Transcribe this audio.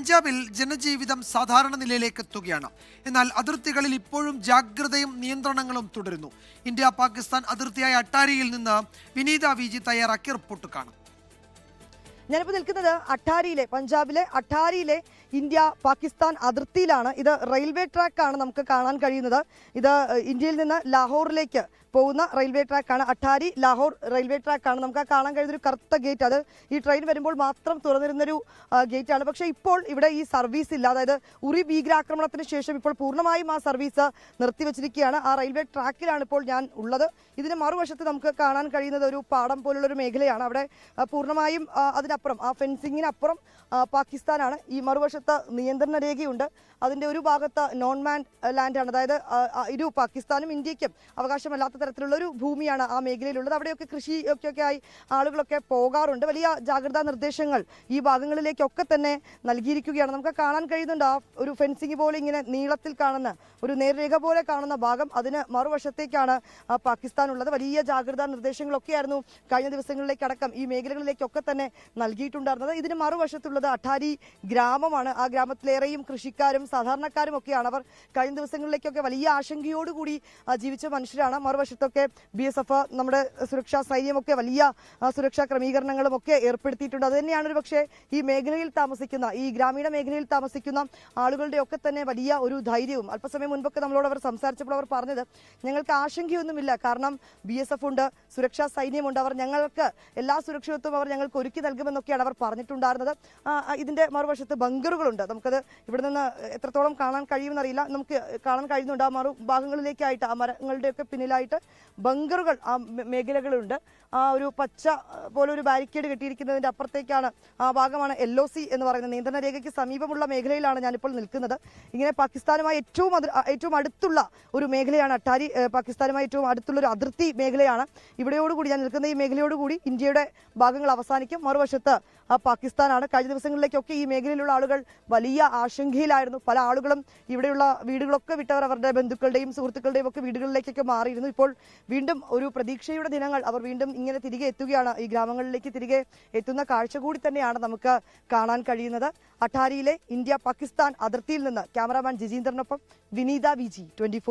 പഞ്ചാബിൽ ജനജീവിതം സാധാരണ നിലയിലേക്ക് എത്തുകയാണ്. എന്നാൽ അതിർത്തികളിൽ ഇപ്പോഴും ജാഗ്രതയും നിയന്ത്രണങ്ങളും തുടരുന്നു. ഇന്ത്യ പാകിസ്ഥാൻ അതിർത്തിയായ അട്ടാരിയിൽ നിന്ന് വിനീത വിജി തയ്യാറാക്കിയ റിപ്പോർട്ട് കാണാം. ഞാനിപ്പോൾ നിൽക്കുന്നത് അട്ടാരിയിലെ പഞ്ചാബിലെ അട്ടാരിയിലെ ഇന്ത്യ പാകിസ്ഥാൻ അതിർത്തിയിലാണ്. ഇത് റെയിൽവേ ട്രാക്കാണ് നമുക്ക് കാണാൻ കഴിയുന്നത്. ഇത് ഇന്ത്യയിൽ നിന്ന് ലാഹോറിലേക്ക് പോകുന്ന റെയിൽവേ ട്രാക്കാണ്. അട്ടാരി ലാഹോർ റെയിൽവേ ട്രാക്കാണ്. നമുക്ക് കാണാൻ കഴിയുന്ന ഒരു കറുത്ത ഗേറ്റ്. അത് ഈ ട്രെയിൻ വരുമ്പോൾ മാത്രം തുറന്നിരുന്നൊരു ഗേറ്റ് ആണ് പക്ഷേ ഇപ്പോൾ ഇവിടെ ഈ സർവീസ് ഇല്ല. അതായത് ഉറി ഭീകരാക്രമണത്തിന് ശേഷം ഇപ്പോൾ പൂർണമായും ആ സർവീസ് നിർത്തിവെച്ചിരിക്കുകയാണ്. ആ റെയിൽവേ ട്രാക്കിലാണ് ഇപ്പോൾ ഞാൻ ഉള്ളത്. ഇതിന് മറുവശത്ത് നമുക്ക് കാണാൻ കഴിയുന്നത് ഒരു പാടം പോലുള്ളൊരു മേഖലയാണ്. അവിടെ പൂർണമായും അതിനപ്പുറം ആ ഫെൻസിങ്ങിനപ്പുറം പാകിസ്ഥാനാണ്. ഈ മറുവശത്ത് നിയന്ത്രണ രേഖയുണ്ട്. അതിന്റെ ഒരു ഭാഗത്ത് നോൺ മാൻ ലാൻഡാണ് അതായത് ഇരു പാകിസ്ഥാനും ഇന്ത്യക്കും അവകാശമല്ലാത്ത തരത്തിലുള്ള ഒരു ഭൂമിയാണ് ആ മേഖലയിലുള്ളത്. അവിടെയൊക്കെ കൃഷി ഒക്കെ ആയി ആളുകളൊക്കെ പോകാറുണ്ട്. വലിയ ജാഗ്രതാ നിർദ്ദേശങ്ങൾ ഈ ഭാഗങ്ങളിലേക്കൊക്കെ തന്നെ നൽകിയിരിക്കുകയാണ്. നമുക്ക് കാണാൻ കഴിയുന്നുണ്ട് ആ ഒരു ഫെൻസിങ് പോലെ ഇങ്ങനെ നീളത്തിൽ കാണുന്ന ഒരു നേർരേഖ പോലെ കാണുന്ന ഭാഗം അതിന് മറുവശത്തേക്കാണ് പാകിസ്ഥാനുള്ളത്. വലിയ ജാഗ്രതാ നിർദ്ദേശങ്ങളൊക്കെയായിരുന്നു കഴിഞ്ഞ ദിവസങ്ങളിലേക്കടക്കം ഈ മേഖലകളിലേക്കൊക്കെ തന്നെ നൽകിയിട്ടുണ്ടായിരുന്നത്. ഇതിന് മറുവശത്തുള്ളത് അഠാരി ഗ്രാമമാണ്. ആ ഗ്രാമത്തിലേറെയും കൃഷിക്കാരും സാധാരണക്കാരും ഒക്കെയാണ്. അവർ കഴിഞ്ഞ ദിവസങ്ങളിലേക്കൊക്കെ വലിയ ആശങ്കയോടുകൂടി ജീവിച്ച മനുഷ്യരാണ്. മറുവശത്തൊക്കെ ബി എസ് എഫ് നമ്മുടെ സുരക്ഷാ സൈന്യമൊക്കെ വലിയ സുരക്ഷാ ക്രമീകരണങ്ങളും ഒക്കെ ഏർപ്പെടുത്തിയിട്ടുണ്ട്. അതുതന്നെയാണ് ഒരു പക്ഷേ ഈ മേഖലയിൽ താമസിക്കുന്ന ഈ ഗ്രാമീണ മേഖലയിൽ താമസിക്കുന്ന ആളുകളുടെ ഒക്കെ തന്നെ വലിയ ഒരു ധൈര്യവും. അല്പസമയം മുൻപൊക്കെ നമ്മളോട് അവർ സംസാരിച്ചപ്പോൾ അവർ പറഞ്ഞത് ഞങ്ങൾക്ക് ആശങ്കയൊന്നുമില്ല. കാരണം ബി എസ് എഫ് ഉണ്ട് സുരക്ഷാ സൈന്യമുണ്ട്. അവർ ഞങ്ങൾക്ക് എല്ലാ സുരക്ഷിതത്വവും അവർ ഞങ്ങൾക്ക് ഒരുക്കി നൽകുമെന്നൊക്കെയാണ് അവർ പറഞ്ഞിട്ടുണ്ടായിരുന്നത്. ഇതിന്റെ മറുവശത്ത് ബങ്കറുകളുണ്ട് നമുക്കത് ഇവിടെ നിന്ന് എത്രത്തോളം കാണാൻ കഴിയുമെന്നറിയില്ല. നമുക്ക് കാണാൻ കഴിയുന്നുണ്ട്. ആ മറു ഭാഗങ്ങളിലേക്കായിട്ട് ആ മരങ്ങളുടെയൊക്കെ പിന്നിലായിട്ട് ബങ്കറുകൾ ആ മേഖലകളുണ്ട്. ആ ഒരു പച്ച പോലെ ഒരു ബാരിക്കേഡ് കെട്ടിയിരിക്കുന്നതിന്റെ അപ്പുറത്തേക്കാണ് ആ ഭാഗമാണ് എൽ ഒ സി എന്ന് പറയുന്നത്. നിയന്ത്രണ രേഖയ്ക്ക് സമീപമുള്ള മേഖലയിലാണ് ഞാനിപ്പോൾ നിൽക്കുന്നത്. ഇങ്ങനെ പാകിസ്ഥാനുമായി ഏറ്റവും ഏറ്റവും അടുത്തുള്ള ഒരു മേഖലയാണ് അട്ടാരി. പാകിസ്ഥാനുമായി ഏറ്റവും അടുത്തുള്ള ഒരു അതിർത്തി മേഖലയാണ്. ഇവിടെയോടുകൂടി ഞാൻ നിൽക്കുന്ന ഈ മേഖലയോടുകൂടി ഇന്ത്യയുടെ ഭാഗങ്ങൾ അവസാനിക്കും. മറുവശത്ത് ആ പാകിസ്ഥാനാണ്. കഴിഞ്ഞ ദിവസങ്ങളിലേക്കൊക്കെ ഈ മേഖലയിലുള്ള ആളുകൾ വലിയ ആശങ്കയിലായിരുന്നു. പല ആളുകളും ഇവിടെയുള്ള വീടുകളൊക്കെ വിട്ടവർ അവരുടെ ബന്ധുക്കളുടെയും സുഹൃത്തുക്കളുടെയും ഒക്കെ വീടുകളിലേക്കൊക്കെ മാറിയിരുന്നു. ഇപ്പോൾ വീണ്ടും ഒരു പ്രതീക്ഷയുടെ ദിനങ്ങൾ അവർ വീണ്ടും ഇങ്ങനെ തിരികെ എത്തുകയാണ്. ഈ ഗ്രാമങ്ങളിലേക്ക് തിരികെ എത്തുന്ന കാഴ്ച കൂടി തന്നെയാണ് നമുക്ക് കാണാൻ കഴിയുന്നത്. അട്ടാരിയിലെ ഇന്ത്യ പാകിസ്ഥാൻ അതിർത്തിയിൽ നിന്ന് ക്യാമറാമാൻ ജിജീന്ദ്രനൊപ്പം വിനീത വിജി ട്വന്റി